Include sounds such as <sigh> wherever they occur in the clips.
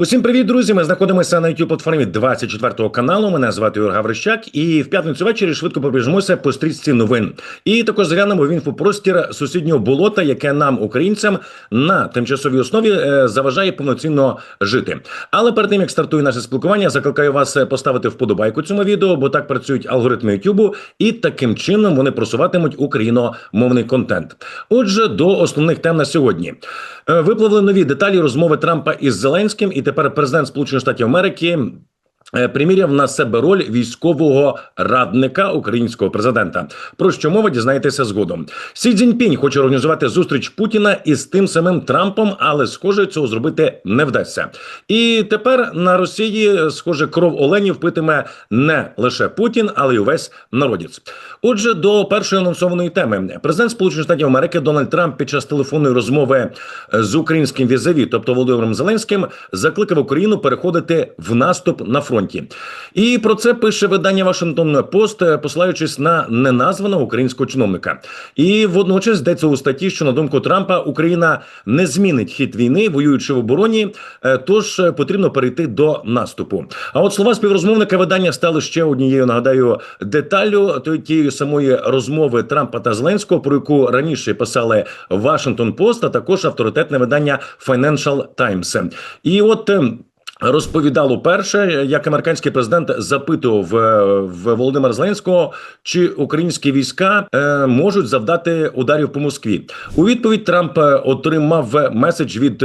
Усім привіт, друзі! Ми знаходимося на youtube платформі 24 каналу. Мене звати Юр Гаврищак, і в п'ятницю ввечері швидко пробіжимося по стрічці новин. І також заглянемо в інфопростір сусіднього болота, яке нам, українцям, на тимчасовій основі е, заважає повноцінно жити. Але перед тим як стартує наше спілкування, закликаю вас е, поставити вподобайку цьому відео, бо так працюють алгоритми Ютубу, і таким чином вони просуватимуть україномовний контент. Отже, до основних тем на сьогодні Е, випливли нові деталі розмови Трампа із Зеленським, і тепер президент Сполучених Штатів Америки. Е, Приміряв на себе роль військового радника українського президента. Про що мова дізнаєтеся згодом. Сі Цзіньпінь хоче організувати зустріч Путіна із тим самим Трампом, але схоже, цього зробити не вдасться. І тепер на Росії, схоже, кров оленів питиме не лише Путін, але й увесь народець. Отже, до першої анонсованої теми президент Сполучених Штатів Америки Дональд Трамп під час телефонної розмови з українським візаві, тобто Володимиром Зеленським, закликав Україну переходити в наступ на фронті. І про це пише видання Вашингтон Пост, е, посилаючись на неназваного українського чиновника. І водночас йдеться у статті, що на думку Трампа Україна не змінить хід війни, воюючи в обороні, е, тож е, потрібно перейти до наступу. А от слова співрозмовника видання стали ще однією, нагадаю, деталю тієї самої розмови Трампа та Зеленського, про яку раніше писали Вашингтон Пост, а також авторитетне видання Financial Times. І от. Розповідало перше, як американський президент запитував е, в Володимира Зеленського, чи українські війська е, можуть завдати ударів по Москві. У відповідь Трамп е, отримав меседж від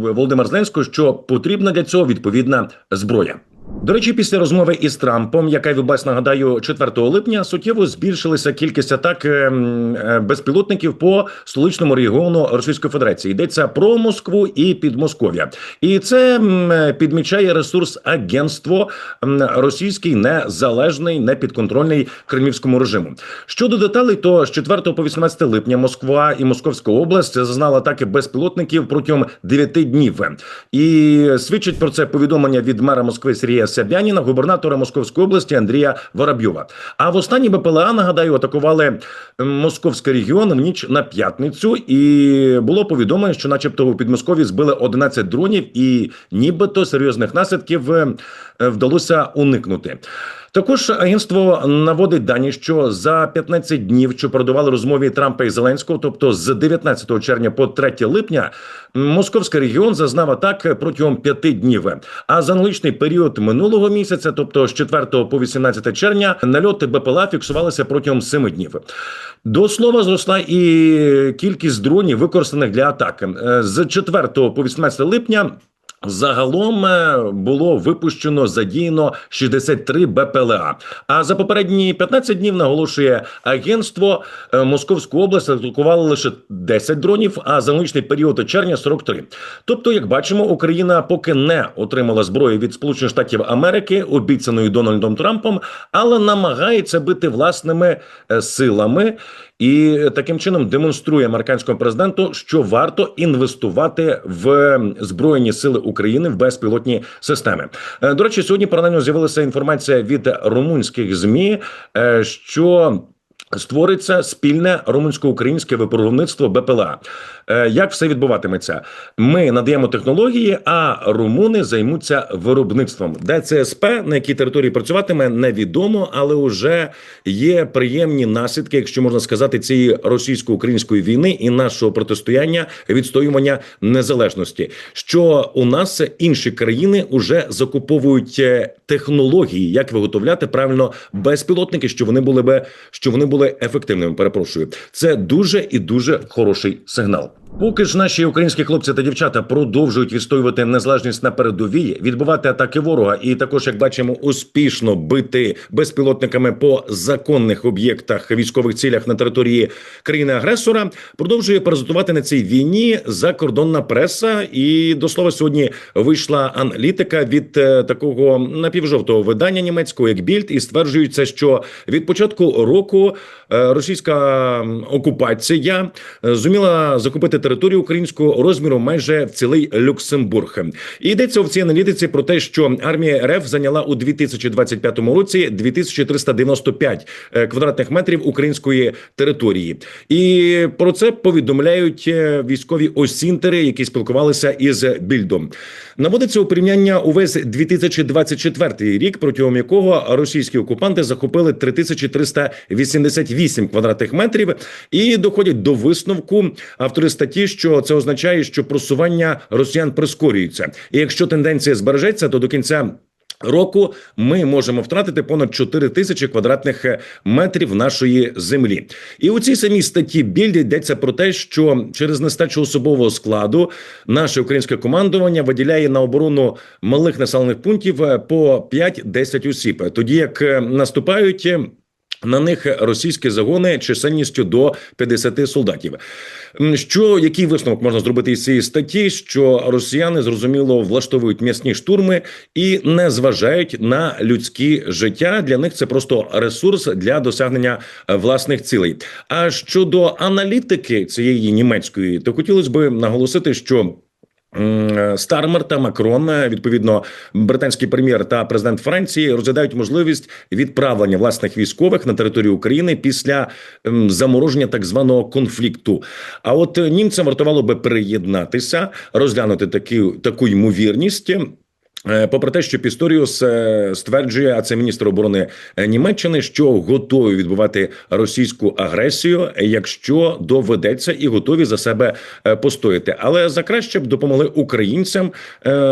Володимира Зеленського, що потрібна для цього відповідна зброя. До речі, після розмови із Трампом, яка відбулась, нагадаю, 4 липня, суттєво збільшилася кількість атак е, м, е, безпілотників по столичному регіону Російської Федерації. Йдеться про Москву і Підмосков'я, і це підмічає ресурс агентство російський незалежний, непідконтрольний кремлівському режиму. Щодо деталей, то з 4 по 18 липня Москва і Московська область зазнала атаки безпілотників протягом 9 днів. І свідчить про це повідомлення від мера Москви Сергія Собяніна, губернатора Московської області Андрія Воробйова. А в останній БПЛА, нагадаю, атакували московський регіон в ніч на п'ятницю, і було повідомлено, що, начебто, у Підмосков'ї збили 11 дронів, і нібито серйозних наслідків вдалося уникнути. Також агентство наводить дані, що за 15 днів, що передували розмові Трампа і Зеленського, тобто з 19 червня по 3 липня, московський регіон зазнав атак протягом 5 днів. А за аналогічний період минулого місяця, тобто з 4 по 18 червня, нальоти БПЛА фіксувалися протягом 7 днів. До слова, зросла і кількість дронів, використаних для атак Е, з 4 по 18 липня. Загалом е, було випущено задіяно 63 БПЛА. А за попередні 15 днів наголошує агентство е, Московську область атакували лише 10 дронів, а за аналогічний період червня 43. Тобто, як бачимо, Україна поки не отримала зброї від Сполучених Штатів Америки, обіцяної Дональдом Трампом, але намагається бити власними е, силами. І таким чином демонструє американському президенту, що варто інвестувати в збройні сили України в безпілотні системи. Е, До речі, сьогодні паралельно з'явилася інформація від румунських змі, е, що Створиться спільне румунсько-українське виробництво БПЛА. Е, Як все відбуватиметься? Ми надаємо технології, а румуни займуться виробництвом. Де ЦСП, на якій території працюватиме, невідомо, але вже є приємні наслідки, якщо можна сказати, цієї російсько-української війни і нашого протистояння відстоювання незалежності. Що у нас інші країни вже закуповують е, технології, як виготовляти правильно безпілотники, що вони були би що вони були ефективними. Перепрошую, це дуже і дуже хороший сигнал. Поки ж наші українські хлопці та дівчата продовжують відстоювати незалежність на передовій, відбивати атаки ворога, і також, як бачимо, успішно бити безпілотниками по законних об'єктах військових цілях на території країни-агресора, продовжує презентувати на цій війні закордонна преса. І до слова, сьогодні вийшла аналітика від е, такого напівжовтого видання німецького, як Більд, і стверджується, що від початку року російська окупація е, зуміла закупити територію українського розміру майже в цілий Люксембург. І йдеться в цій аналітиці про те, що армія РФ зайняла у 2025 році 2395 е, квадратних метрів української території, і про це повідомляють е, військові осінтери, які спілкувалися із більдом. Наводиться у порівняння увесь 2024 рік, протягом якого російські окупанти захопили 3388 квадратних метрів, і доходять до висновку автори статті, що це означає, що просування росіян прискорюється. І якщо тенденція збережеться, то до кінця. Року ми можемо втратити понад 4 тисячі квадратних е, метрів нашої землі, і у цій самій статті більд йдеться про те, що через нестачу особового складу наше українське командування виділяє на оборону малих населених пунктів е, по 5-10 осіб, тоді як е, наступають. На них російські загони чисельністю до 50 солдатів. Що який висновок можна зробити із цієї статті? Що росіяни зрозуміло влаштовують м'ясні штурми і не зважають на людські життя. Для них це просто ресурс для досягнення е, власних цілей. А щодо аналітики цієї німецької, то хотілося б наголосити, що. Стармер та Макрон, е, відповідно, британський прем'єр та президент Франції розглядають можливість відправлення власних військових на територію України після замороження так званого конфлікту. А от е, німцям вартувало би приєднатися, розглянути таку таку ймовірність. Е, Попри те, що Пісторіус е, стверджує, а це міністр оборони е, Німеччини, що готові відбувати російську агресію, якщо доведеться, і готові за себе постояти. Але за краще б допомогли українцям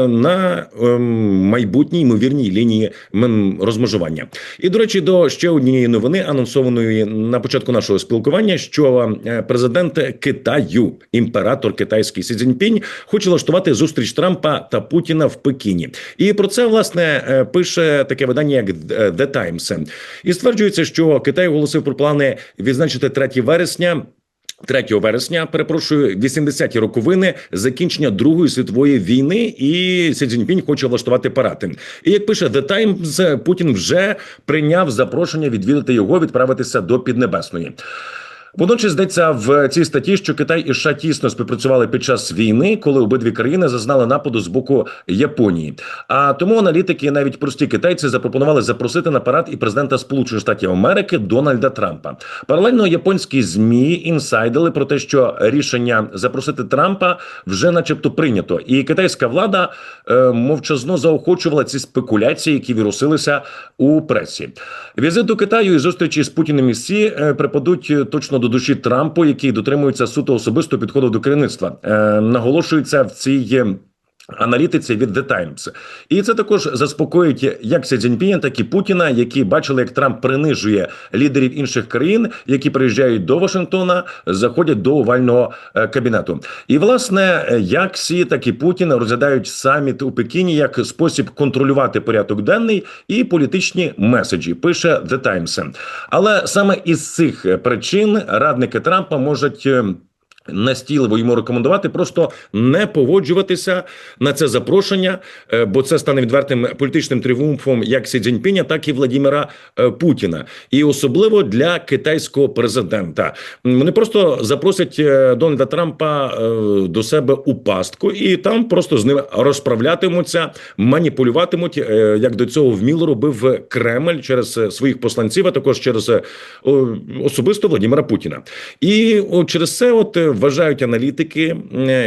на ем, майбутній ймовірній лінії м, розмежування. І до речі, до ще однієї новини, анонсованої на початку нашого спілкування, що президент Китаю, імператор китайський Сі Цзіньпінь, хоче влаштувати зустріч Трампа та Путіна в Пекіні. І про це власне е, пише таке видання, як е, The Times. І стверджується, що Китай оголосив про плани відзначити 3 вересня. 3 вересня, перепрошую, 80-ті роковини закінчення Другої світової війни, і Сі Цзіньпінь хоче влаштувати парад. І як пише The Times, Путін вже прийняв запрошення відвідати його, відправитися до Піднебесної. Водночас йдеться в цій статті, що Китай і США тісно співпрацювали під час війни, коли обидві країни зазнали нападу з боку Японії. А тому аналітики, навіть прості китайці, запропонували запросити на парад і президента Сполучених Штатів Америки Дональда Трампа. Паралельно японські змі інсайдили про те, що рішення запросити Трампа вже, начебто, прийнято, і китайська влада е, мовчазно заохочувала ці спекуляції, які вірусилися у пресі. Візит до Китаю і зустрічі з Путіним і Сі е, припадуть е, точно до душі Трампу, який дотримується суто особистого підходу до керівництва. Е, наголошується в цій. Е, Аналітиці від The Times. і це також заспокоїть як Сі Цзіньпіня, так і Путіна, які бачили, як Трамп принижує лідерів інших країн, які приїжджають до Вашингтона, заходять до овального е, кабінету. І власне, е, як Сі, так і Путін розглядають саміт у Пекіні як спосіб контролювати порядок денний і політичні меседжі. Пише The Times. Але саме із цих е, причин радники Трампа можуть. Настійливо йому рекомендувати просто не погоджуватися на це запрошення, е, бо це стане відвертим політичним тріумфом як Сі Цзіньпіня, так і Владіміра е, Путіна, і особливо для китайського президента. Вони просто запросять е, Дональда Трампа до себе у пастку, і там просто з ним розправлятимуться, маніпулюватимуть, як до цього вміло робив Кремль через своїх посланців, а також через особисто Владимира Путіна. І через це, от вважають аналітики,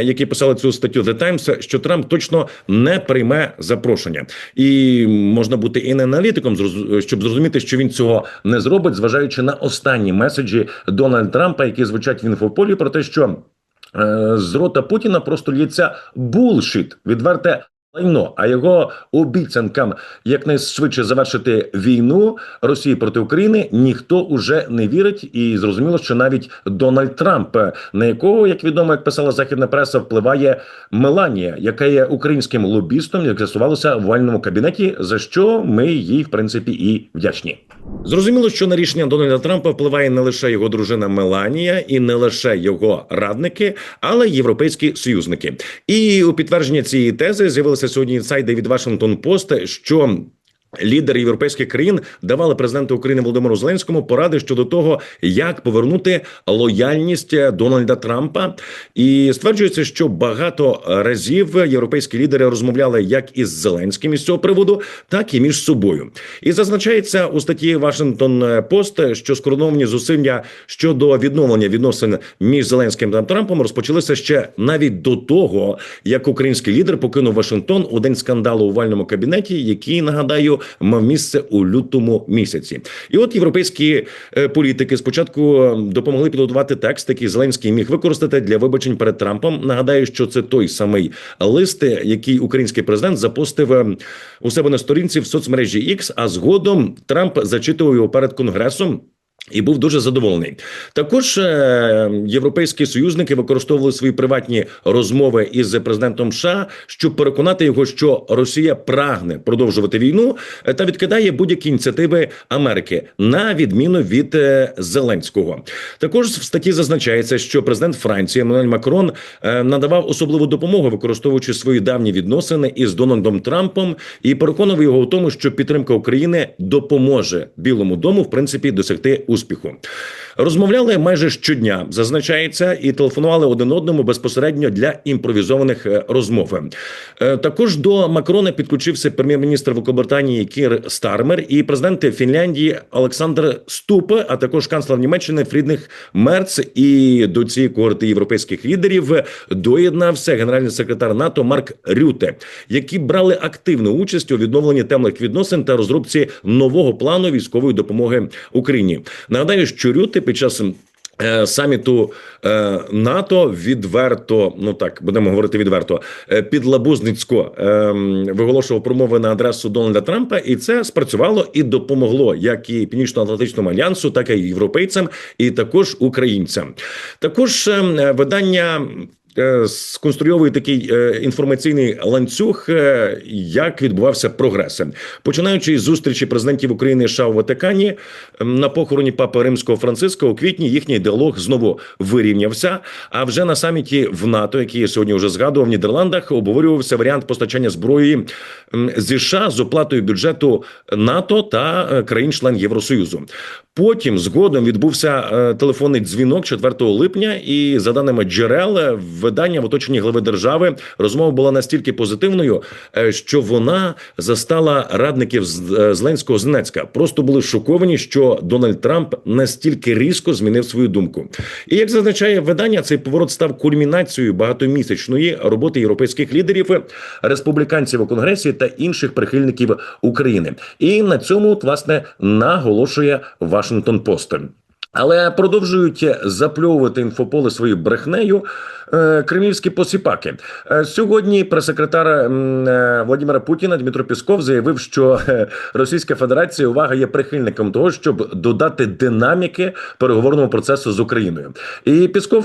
які писали цю статтю The Times, що Трамп точно не прийме запрошення, і можна бути і не аналітиком, щоб зрозуміти, що він цього не зробить, зважаючи на останні меседжі Дональда Трампа, які звучать в інфополі про те, що е, з рота Путіна просто лється булшіт, відверте. Лайно, а його обіцянкам якнайшвидше завершити війну Росії проти України ніхто уже не вірить, і зрозуміло, що навіть Дональд Трамп, на якого, як відомо, як писала західна преса, впливає Меланія, яка є українським лобістом, як з'ясувалося в вальному кабінеті, за що ми їй в принципі і вдячні. Зрозуміло, що на рішення Дональда Трампа впливає не лише його дружина Меланія і не лише його радники, але й європейські союзники. І у підтвердження цієї тези з'явилися сьогодні інсайди від Washington Post, що Лідери європейських країн давали президенту України Володимиру Зеленському поради щодо того, як повернути лояльність Дональда Трампа, і стверджується, що багато разів європейські лідери розмовляли як із Зеленським із цього приводу, так і між собою. І зазначається у статті Вашингтон Пост, що скоординовані зусилля щодо відновлення відносин між Зеленським та Трампом розпочалися ще навіть до того, як український лідер покинув Вашингтон у день скандалу у овальному кабінеті, який нагадаю мав місце у лютому місяці. І от європейські е, політики спочатку е, допомогли підготувати текст, який Зеленський міг використати для вибачень перед Трампом. Нагадаю, що це той самий лист, який український президент запостив е, у себе на сторінці в соцмережі X, а згодом Трамп зачитував його перед конгресом. І був дуже задоволений. Також е, європейські союзники використовували свої приватні розмови із президентом США, щоб переконати його, що Росія прагне продовжувати війну е, та відкидає будь-які ініціативи Америки на відміну від е, Зеленського. Також в статті зазначається, що президент Франції Еммануель Макрон надавав особливу допомогу, використовуючи свої давні відносини із Дональдом Трампом, і переконав його у тому, що підтримка України допоможе Білому дому в принципі досягти успіху. Розмовляли майже щодня, зазначається, і телефонували один одному безпосередньо для імпровізованих е, розмов. Е, Також до Макрона підключився прем'єр-міністр Великобританії Кір Стармер і президент Фінляндії Олександр Ступ, а також канцлер Німеччини Фрідних Мерц. І до цієї когорти європейських лідерів доєднався генеральний секретар НАТО Марк Рюте, які брали активну участь у відновленні темних відносин та розробці нового плану військової допомоги Україні. Нагадаю, що Рюте під час е, саміту е, НАТО відверто, ну так будемо говорити відверто, е, підлабузницько виголошував промови на адресу Дональда Трампа, і це спрацювало і допомогло як і Північно-Атлантичному альянсу, так і європейцям, і також українцям. Також е, видання. Е, Сконструйовує такий е, інформаційний ланцюг, е, як відбувався прогрес, починаючи з зустрічі президентів України і США у Ватикані на похороні папи римського Франциска у квітні їхній діалог знову вирівнявся. А вже на саміті в НАТО, який я сьогодні вже згадував в Нідерландах, обговорювався варіант постачання зброї зі США з оплатою бюджету НАТО та країн-член Євросоюзу. Потім згодом відбувся телефонний дзвінок 4 липня, і за даними джерел видання в оточенні глави держави розмова була настільки позитивною, е, що вона застала радників з- е, Зеленського Знецька. Просто були шоковані, що Дональд Трамп настільки різко змінив свою думку. І як зазначає видання, цей поворот став кульмінацією багатомісячної роботи європейських лідерів, республіканців у конгресі та інших прихильників України. І на цьому власне наголошує Вашингтон Пост. Але продовжують запльовувати інфополе своєю брехнею е, кремлівські посіпаки. Е, сьогодні прес-секретар е, Владимира Путіна Дмитро Пісков заявив, що Російська Федерація увага є прихильником того, щоб додати динаміки переговорного процесу з Україною. І Пісков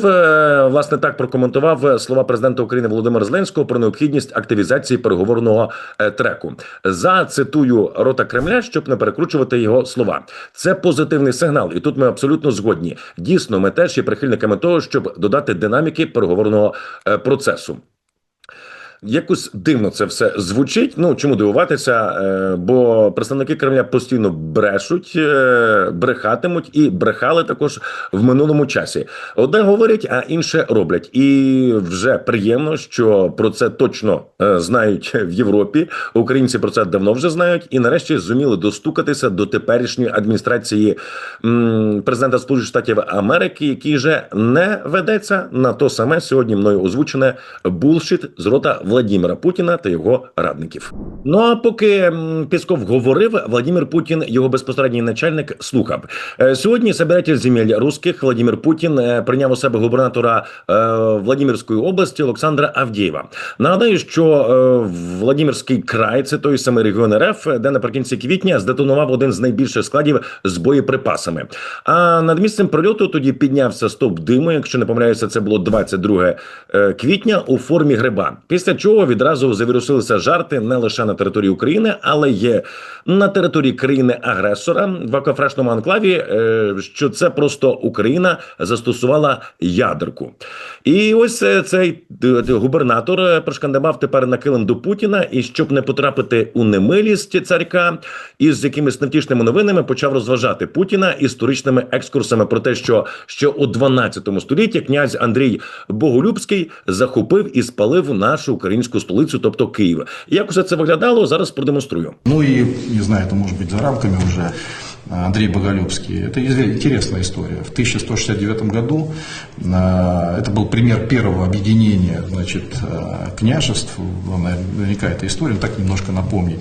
власне так прокоментував слова президента України Володимира Зеленського про необхідність активізації переговорного треку. За цитую рота Кремля, щоб не перекручувати його слова. Це позитивний сигнал, і тут ми абсолютно згодні. Дійсно, ми теж є прихильниками того, щоб додати динаміки переговорного е, процесу. Якось дивно це все звучить. Ну чому дивуватися? Е, бо представники Кремля постійно брешуть, е, брехатимуть і брехали також в минулому часі. Одне говорять, а інше роблять. І вже приємно, що про це точно е, знають в Європі. Українці про це давно вже знають, і нарешті зуміли достукатися до теперішньої адміністрації президента Сполучених Штатів Америки, який же не ведеться на то саме сьогодні мною озвучене булшіт з рота Владимира Путіна та його радників. Ну а поки Пісков говорив, Владимир Путін, його безпосередній начальник, слухав Е, сьогодні. Собиратель земель русських Владимир Путін е, прийняв у себе губернатора е, Владимирської області Олександра Авдєєва. Нагадаю, що Владимирський край це той самий регіон РФ, де наприкінці квітня здетонував один з найбільших складів з боєприпасами. А над місцем прильоту тоді піднявся стовп диму. Якщо не помиляюся, це було 22 е, квітня у формі гриба. Після чого відразу завірусилися жарти не лише на території України, але є на території країни-агресора в Акафрешному анклаві, е, що це просто Україна застосувала ядерку. І ось е, цей д- губернатор е, прошкандибав тепер на килим до Путіна, і щоб не потрапити у немилість царька, із якимись невтішними новинами почав розважати Путіна історичними екскурсами про те, що ще у 12 столітті князь Андрій Боголюбський захопив і спалив нашу українську столицю, тобто Київ. Як усе це виглядало, зараз продемонструю. Ну и, не знаю, это может быть за рамками уже, Андрей Боголюбский. Это интересная история. В 1169 году это был пример первого объединения значит, княжеств. Наверняка эта история, так немножко напомнить.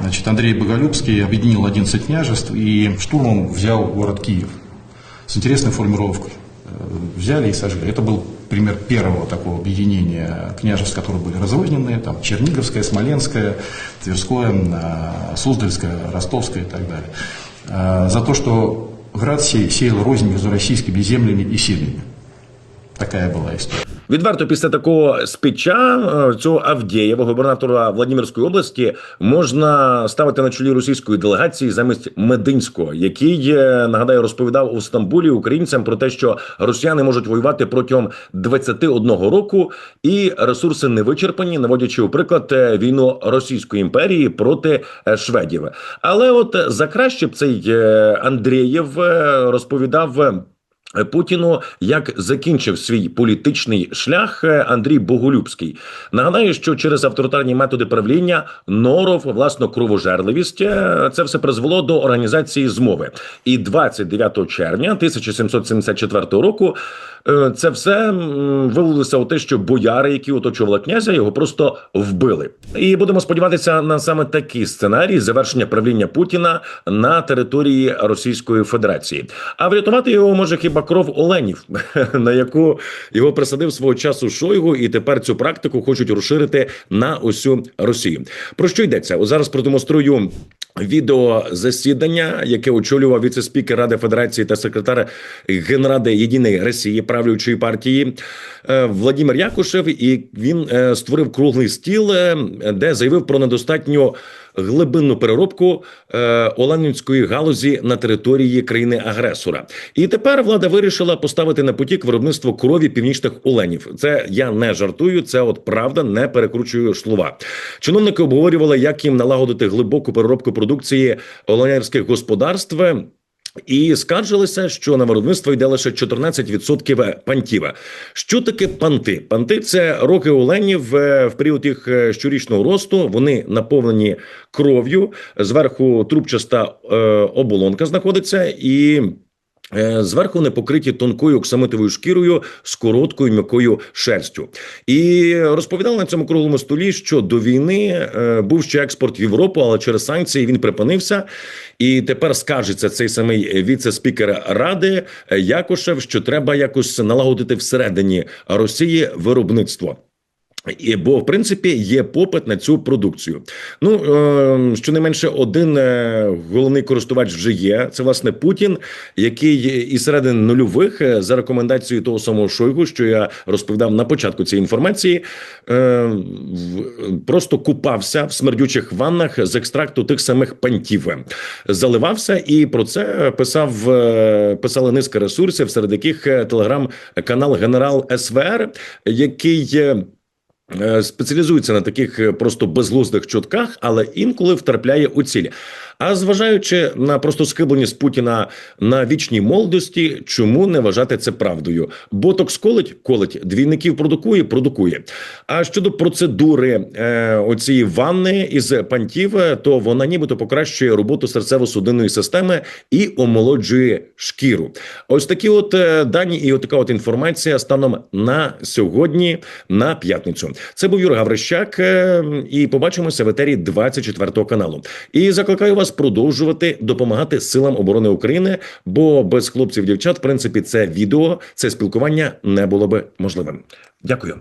Значит, Андрей Боголюбский объединил 11 княжеств и штурмом взял город Киев с интересной формировкой. Взяли и сожгли. Это был пример первого такого объединения княжеств, которые были разрозненные, там Черниговское, Смоленское, Тверское, э, Суздальское, Ростовское и так далее. Э, За то, что град сеял рознь между российскими землями и сильными. Такая была история. Відверто після такого спіча е, цього Авдєєва, губернатора Владимирської області, можна ставити на чолі російської делегації замість Мединського, який е, нагадаю розповідав у Стамбулі українцям про те, що росіяни можуть воювати протягом 21 року, і ресурси не вичерпані, наводячи у приклад е, війну Російської імперії проти шведів. Але от за краще б цей Андрієв розповідав. Е, Путіну як закінчив свій політичний шлях е, Андрій Боголюбський. Нагадаю, що через авторитарні методи правління норов, власно кровожерливість, е, це все призвело до організації змови. І 29 червня 1774 року це все вилилося у те, що бояри, які оточували князя, його просто вбили. І будемо сподіватися на саме такий сценарій завершення правління Путіна на території Російської Федерації. А врятувати його може хіба кров Оленів, <laughs> на яку його присадив свого часу Шойгу, і тепер цю практику хочуть розширити на усю Росію. Про що йдеться? О, зараз продемонструю. Відео засідання, яке очолював віце-спікер Ради Федерації та секретар Генради Єдиної Росії правлячої партії е, Владимир Якушев, і він е, створив круглий стіл, е, де заявив про недостатню глибинну переробку е, Оленівської галузі на території країни-агресора. І тепер влада вирішила поставити на потік виробництво крові північних оленів. Це я не жартую, це от правда, не перекручую слова. Чиновники обговорювали, як їм налагодити глибоку переробку продукції оленярських господарств. І скаржилися, що на виробництво йде лише 14% пантіва. Що таке панти? Панти це роки оленів е, в період їх е, щорічного росту. Вони наповнені кров'ю. Зверху трубчаста е, оболонка знаходиться і. Е, Зверху не покриті тонкою оксамитовою шкірою з короткою м'якою шерстю, і розповідали на цьому круглому столі, що до війни е, був ще експорт в Європу, але через санкції він припинився. І тепер скажеться цей самий віце-спікер ради Якушев, що треба якось налагодити всередині Росії виробництво. І, бо в принципі є попит на цю продукцію. Ну е, щонайменше один е, головний користувач вже є. Це власне Путін, який із середини нульових е, за рекомендацією того самого Шойгу, що я розповідав на початку цієї інформації, просто купався в смердючих ваннах з екстракту тих самих пантів, заливався, і про це писав писали низка ресурсів, серед яких телеграм-канал Генерал СВР, який. Е, Спеціалізується на таких е, просто безглуздих чутках, але інколи втрапляє у цілі. А зважаючи на просто схибленість Путіна на вічній молодості, чому не вважати це правдою? Ботокс колить, колить, двійників продукує, продукує. А щодо процедури е, оцієї ванни із пантів, е, то вона нібито покращує роботу серцево-судинної системи і омолоджує шкіру. Ось такі от е, дані і от така от інформація станом на сьогодні, на п'ятницю. Це був Юрій Гаврищак, е, і побачимося в етері 24 каналу. І закликаю вас продовжувати допомагати силам оборони України, бо без хлопців, дівчат, в принципі, це відео, це спілкування не було би можливим. Дякую.